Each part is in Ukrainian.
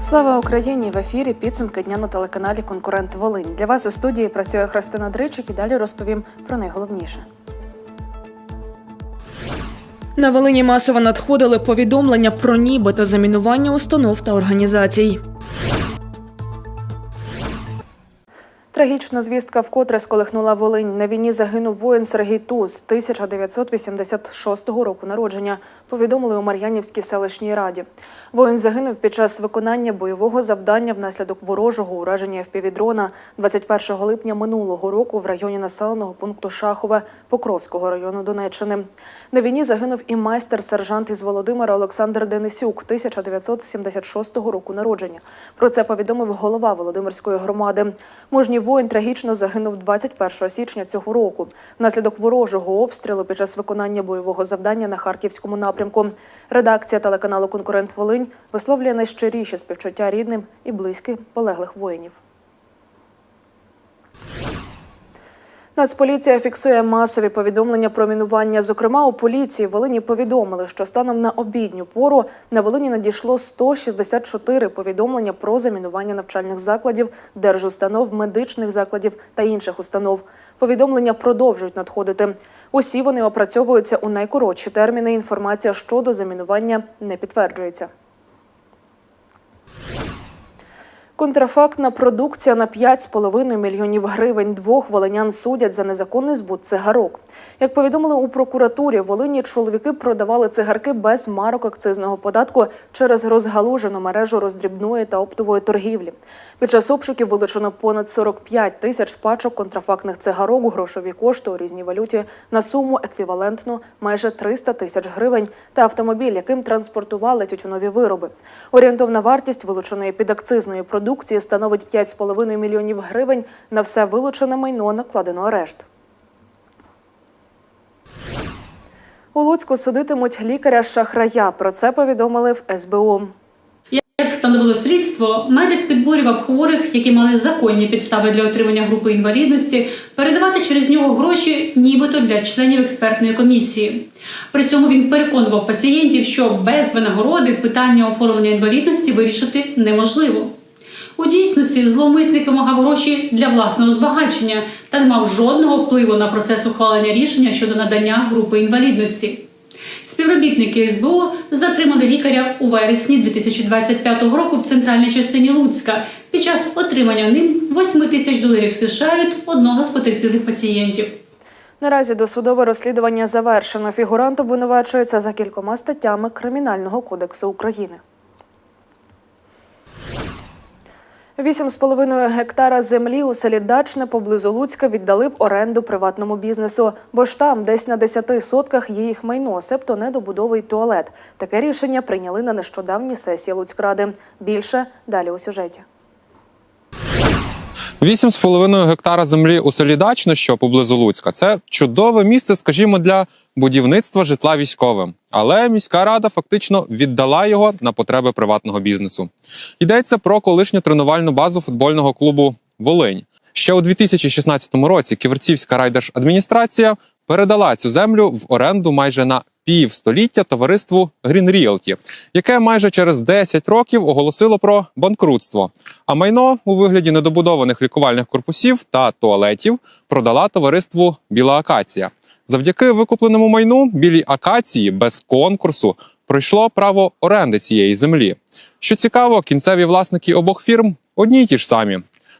Слава Україні! В ефірі підсумки дня на телеканалі Конкурент Волинь. Для вас у студії працює Христина Дричик і далі розповім про найголовніше. На Волині масово надходили повідомлення про нібито замінування установ та організацій. Трагічна звістка вкотре сколихнула Волинь. На війні загинув воїн Сергій Туз 1986 року народження. Повідомили у Мар'янівській селищній раді. Воїн загинув під час виконання бойового завдання внаслідок ворожого ураження ФПВ-дрона 21 липня минулого року в районі населеного пункту Шахове Покровського району Донеччини. На війні загинув і майстер сержант із Володимира Олександр Денисюк 1976 року народження. Про це повідомив голова Володимирської громади. Мужній воїн трагічно загинув 21 січня цього року внаслідок ворожого обстрілу під час виконання бойового завдання на харківському напрямку. Редакція телеканалу Конкурент Волинь висловлює найщиріші співчуття рідним і близьким полеглих воїнів. Нацполіція фіксує масові повідомлення про мінування. Зокрема, у поліції Волині повідомили, що станом на обідню пору на Волині надійшло 164 повідомлення про замінування навчальних закладів, держустанов, медичних закладів та інших установ. Повідомлення продовжують надходити. Усі вони опрацьовуються у найкоротші терміни. Інформація щодо замінування не підтверджується. Контрафактна продукція на 5,5 мільйонів гривень. Двох волинян судять за незаконний збут цигарок. Як повідомили у прокуратурі, в Волині чоловіки продавали цигарки без марок акцизного податку через розгалужену мережу роздрібної та оптової торгівлі. Під час обшуків вилучено понад 45 тисяч пачок контрафактних цигарок у грошові кошти у різній валюті на суму еквівалентну майже 300 тисяч гривень та автомобіль, яким транспортували тютюнові вироби. Орієнтовна вартість вилученої підакцизної продукції становить 5,5 мільйонів гривень. На все вилучене майно накладено арешт. У Луцьку судитимуть лікаря-шахрая. Про це повідомили в СБУ. Як встановило слідство, медик підбурював хворих, які мали законні підстави для отримання групи інвалідності, передавати через нього гроші, нібито для членів експертної комісії. При цьому він переконував пацієнтів, що без винагороди питання оформлення інвалідності вирішити неможливо. У дійсності зловмисник вимагав гроші для власного збагачення та не мав жодного впливу на процес ухвалення рішення щодо надання групи інвалідності. Співробітники СБУ затримали лікаря у вересні 2025 року в центральній частині Луцька під час отримання ним 8 тисяч доларів США від одного з потерпілих пацієнтів. Наразі досудове розслідування завершено. Фігурант обвинувачується за кількома статтями Кримінального кодексу України. 8,5 гектара землі у селі Дачне поблизу Луцька віддали в оренду приватному бізнесу, бо ж там десь на 10 сотках є їх майно, себто недобудовий туалет. Таке рішення прийняли на нещодавній сесії Луцькради. Більше далі у сюжеті. 8,5 гектара землі у селі Дачне, що поблизу Луцька, це чудове місце, скажімо, для будівництва житла військовим. Але міська рада фактично віддала його на потреби приватного бізнесу. Йдеться про колишню тренувальну базу футбольного клубу Волинь. Ще у 2016 році Ківерцівська райдержадміністрація передала цю землю в оренду майже на півстоліття товариству Green Realty, яке майже через 10 років оголосило про банкрутство. А майно у вигляді недобудованих лікувальних корпусів та туалетів продала товариству Біла Акація. Завдяки викупленому майну білій акації без конкурсу пройшло право оренди цієї землі. Що цікаво, кінцеві власники обох фірм одні й ті ж самі.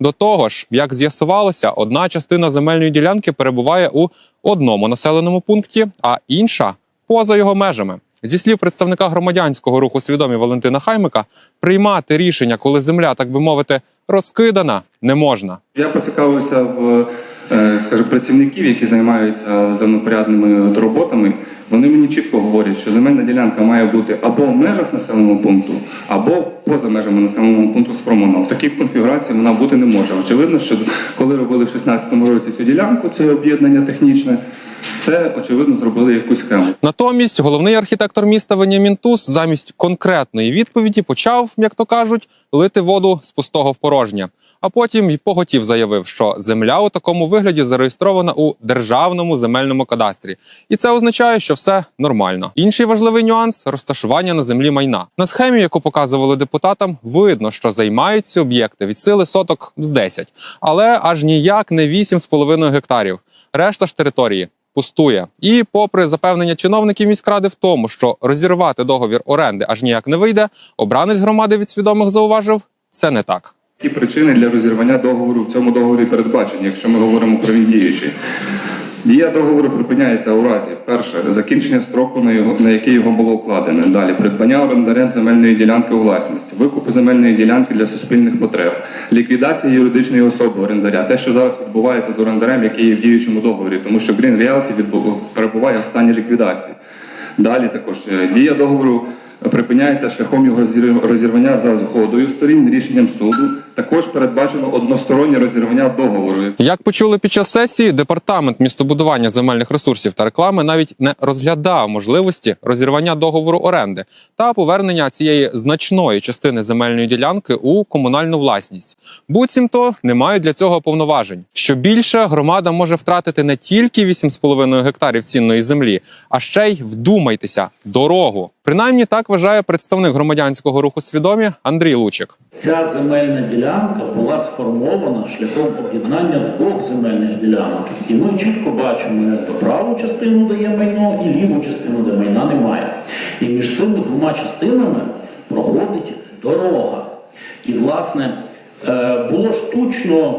До того ж, як з'ясувалося, одна частина земельної ділянки перебуває у одному населеному пункті, а інша поза його межами. Зі слів представника громадянського руху свідомі Валентина Хаймика, приймати рішення, коли земля, так би мовити, розкидана, не можна. Я поцікавився в е, скажімо, працівників, які займаються земнопорядними роботами. Вони мені чітко говорять, що земельна ділянка має бути або в межах населеного пункту, або поза межами населеного пункту сформована. В такій конфігурації вона бути не може. Очевидно, що коли робили в 16-му році цю ділянку, це об'єднання технічне, це очевидно зробили якусь схему. Натомість головний архітектор міста Веніамін Тус замість конкретної відповіді почав, як то кажуть, лити воду з пустого в порожнє. а потім й поготів заявив, що земля у такому вигляді зареєстрована у державному земельному кадастрі, і це означає, що все нормально. Інший важливий нюанс розташування на землі майна. На схемі, яку показували депутатам, видно, що займають ці об'єкти від сили соток з 10, але аж ніяк не 8,5 гектарів. Решта ж території пустує. І, попри запевнення чиновників міськради в тому, що розірвати договір оренди аж ніяк не вийде, обранець громади від свідомих зауважив, це не так. Які причини для розірвання договору в цьому договорі передбачені, якщо ми говоримо про він діючий? Дія договору припиняється у разі перше закінчення строку, на його на який його було укладене. Далі придбання орендарем земельної ділянки у власність, викупу земельної ділянки для суспільних потреб, ліквідація юридичної особи орендаря. Те, що зараз відбувається з орендарем, який є в діючому договорі, тому що Green Realty відбу- перебуває в стані ліквідації. Далі також е, дія договору припиняється шляхом його розірвання за згодою сторін рішенням суду. Також передбачено одностороннє розірвання договору. Як почули під час сесії, департамент містобудування земельних ресурсів та реклами навіть не розглядав можливості розірвання договору оренди та повернення цієї значної частини земельної ділянки у комунальну власність. Буцімто не мають для цього повноважень. Що більше громада може втратити не тільки 8,5 гектарів цінної землі, а ще й вдумайтеся дорогу. Принаймні так вважає представник громадянського руху свідомі Андрій Лучик. Ця земельна ділянка була сформована шляхом об'єднання двох земельних ділянок. І ми чітко бачимо, як праву частину дає майно і ліву частину, де майна немає. І між цими двома частинами проходить дорога. І, власне, е, було штучно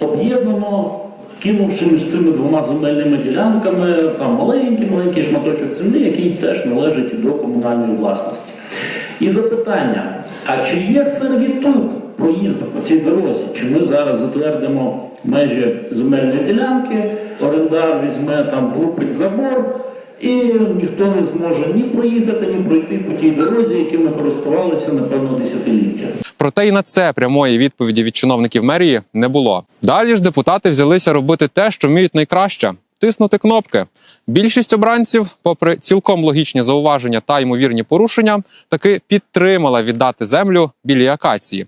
об'єднано, кинувши між цими двома земельними ділянками там маленький маленький шматочок землі, який теж належить до комунальної власності. І запитання: а чи є сервітут проїзду по цій дорозі? Чи ми зараз затвердимо межі земельної ділянки, орендар візьме там глупить забор, і ніхто не зможе ні проїхати, ні пройти по тій дорозі, якими користувалися напевно десятиліття. Проте і на це прямої відповіді від чиновників мерії не було. Далі ж депутати взялися робити те, що вміють найкраще. Тиснути кнопки. Більшість обранців, попри цілком логічні зауваження та ймовірні порушення, таки підтримала віддати землю білій акації.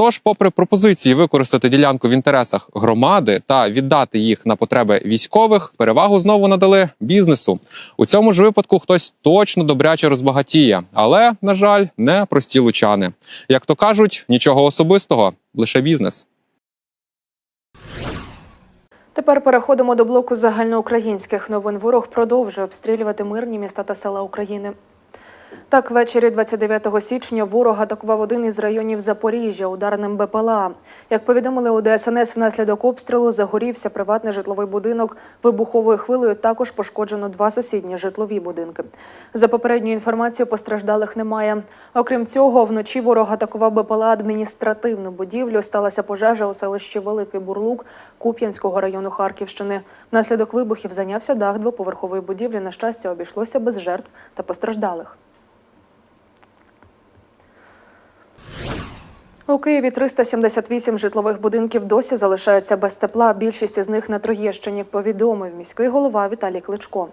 Тож, попри пропозиції використати ділянку в інтересах громади та віддати їх на потреби військових, перевагу знову надали бізнесу. У цьому ж випадку хтось точно добряче розбагатіє, але на жаль, не прості лучани. Як то кажуть, нічого особистого, лише бізнес. Тепер переходимо до блоку загальноукраїнських новин. Ворог продовжує обстрілювати мирні міста та села України. Так, ввечері 29 січня ворог атакував один із районів Запоріжжя ударним БПЛА. Як повідомили у ДСНС, внаслідок обстрілу загорівся приватний житловий будинок. Вибуховою хвилею також пошкоджено два сусідні житлові будинки. За попередньою інформацією, постраждалих немає. Окрім цього, вночі ворог атакував БПЛА адміністративну будівлю. Сталася пожежа у селищі Великий Бурлук Куп'янського району Харківщини. Внаслідок вибухів зайнявся дах двоповерхової будівлі. На щастя, обійшлося без жертв та постраждалих. У Києві 378 житлових будинків досі залишаються без тепла. Більшість із них на Троєщині, повідомив міський голова Віталій Кличко.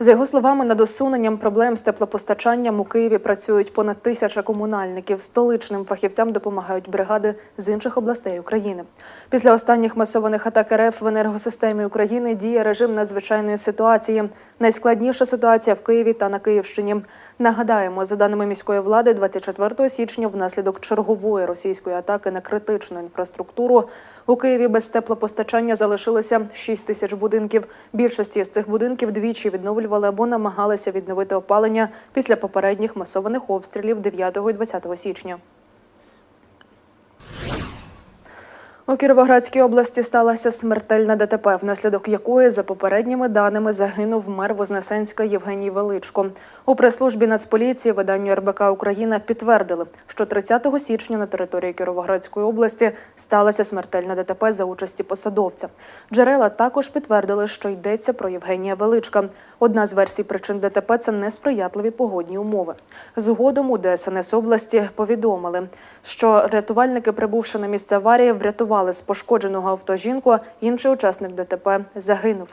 За його словами, над усуненням проблем з теплопостачанням у Києві працюють понад тисяча комунальників. Столичним фахівцям допомагають бригади з інших областей України. Після останніх масованих атак РФ в енергосистемі України діє режим надзвичайної ситуації. Найскладніша ситуація в Києві та на Київщині. Нагадаємо, за даними міської влади, 24 січня внаслідок чергової російської атаки на критичну інфраструктуру у Києві без теплопостачання залишилося 6 тисяч будинків. Більшості з цих будинків двічі відновлювали або намагалися відновити опалення після попередніх масованих обстрілів 9 і 20 січня. У Кіровоградській області сталася смертельна ДТП, внаслідок якої, за попередніми даними, загинув мер Вознесенська Євгеній Величко. У прес-службі Нацполіції виданню РБК Україна підтвердили, що 30 січня на території Кіровоградської області сталася смертельна ДТП за участі посадовця. Джерела також підтвердили, що йдеться про Євгенія Величка. Одна з версій причин ДТП це несприятливі погодні умови. Згодом у ДСНС області повідомили, що рятувальники, прибувши на місце аварії, врятували з пошкодженого авто жінку. Інший учасник ДТП загинув.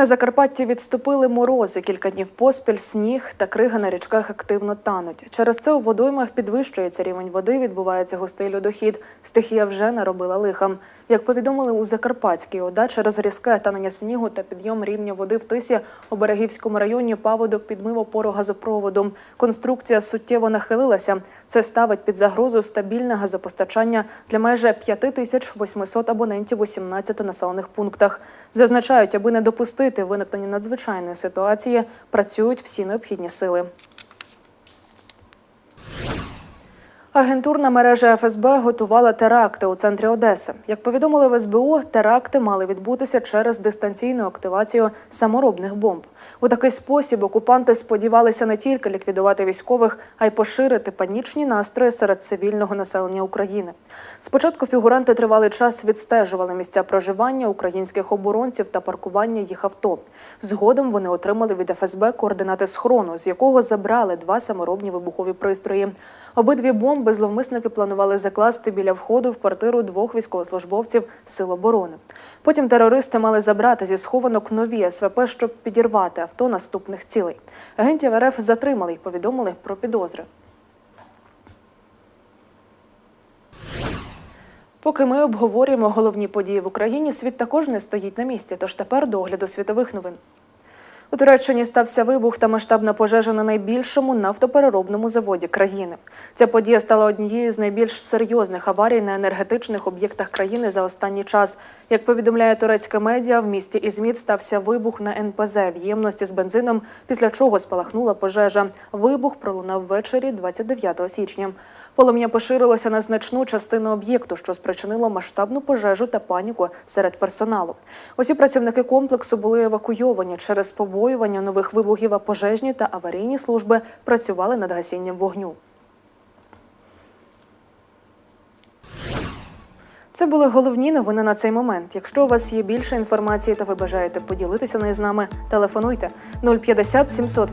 На Закарпатті відступили морози. Кілька днів поспіль сніг та крига на річках активно тануть. Через це у водоймах підвищується рівень води, відбувається густий льодохід. Стихія вже наробила лиха. Як повідомили у Закарпатській ОДА, через різке танення снігу та підйом рівня води в тисі у Берегівському районі паводок підмив опору газопроводу. Конструкція суттєво нахилилася. Це ставить під загрозу стабільне газопостачання для майже 5800 абонентів у 17 населених пунктах. Зазначають, аби не допустити виникнення надзвичайної ситуації, працюють всі необхідні сили. Агентурна мережа ФСБ готувала теракти у центрі Одеси. Як повідомили в СБУ, теракти мали відбутися через дистанційну активацію саморобних бомб. У такий спосіб окупанти сподівалися не тільки ліквідувати військових, а й поширити панічні настрої серед цивільного населення України. Спочатку фігуранти тривалий час відстежували місця проживання українських оборонців та паркування їх авто. Згодом вони отримали від ФСБ координати схорону, з якого забрали два саморобні вибухові пристрої. Обидві бомби зловмисники планували закласти біля входу в квартиру двох військовослужбовців Сил оборони. Потім терористи мали забрати зі схованок нові СВП, щоб підірвати авто наступних цілей. Агентів РФ затримали і повідомили про підозри. Поки ми обговорюємо головні події в Україні, світ також не стоїть на місці. Тож тепер до огляду світових новин. У Туреччині стався вибух та масштабна пожежа на найбільшому нафтопереробному заводі країни. Ця подія стала однією з найбільш серйозних аварій на енергетичних об'єктах країни за останній час. Як повідомляє турецьке медіа, в місті Ізміт стався вибух на НПЗ в ємності з бензином, після чого спалахнула пожежа. Вибух пролунав ввечері 29 січня. Полум'я поширилося на значну частину об'єкту, що спричинило масштабну пожежу та паніку серед персоналу. Усі працівники комплексу були евакуйовані через побоювання нових вибухів, а пожежні та аварійні служби працювали над гасінням вогню. Це були головні новини на цей момент. Якщо у вас є більше інформації та ви бажаєте поділитися нею з нами, телефонуйте 050 780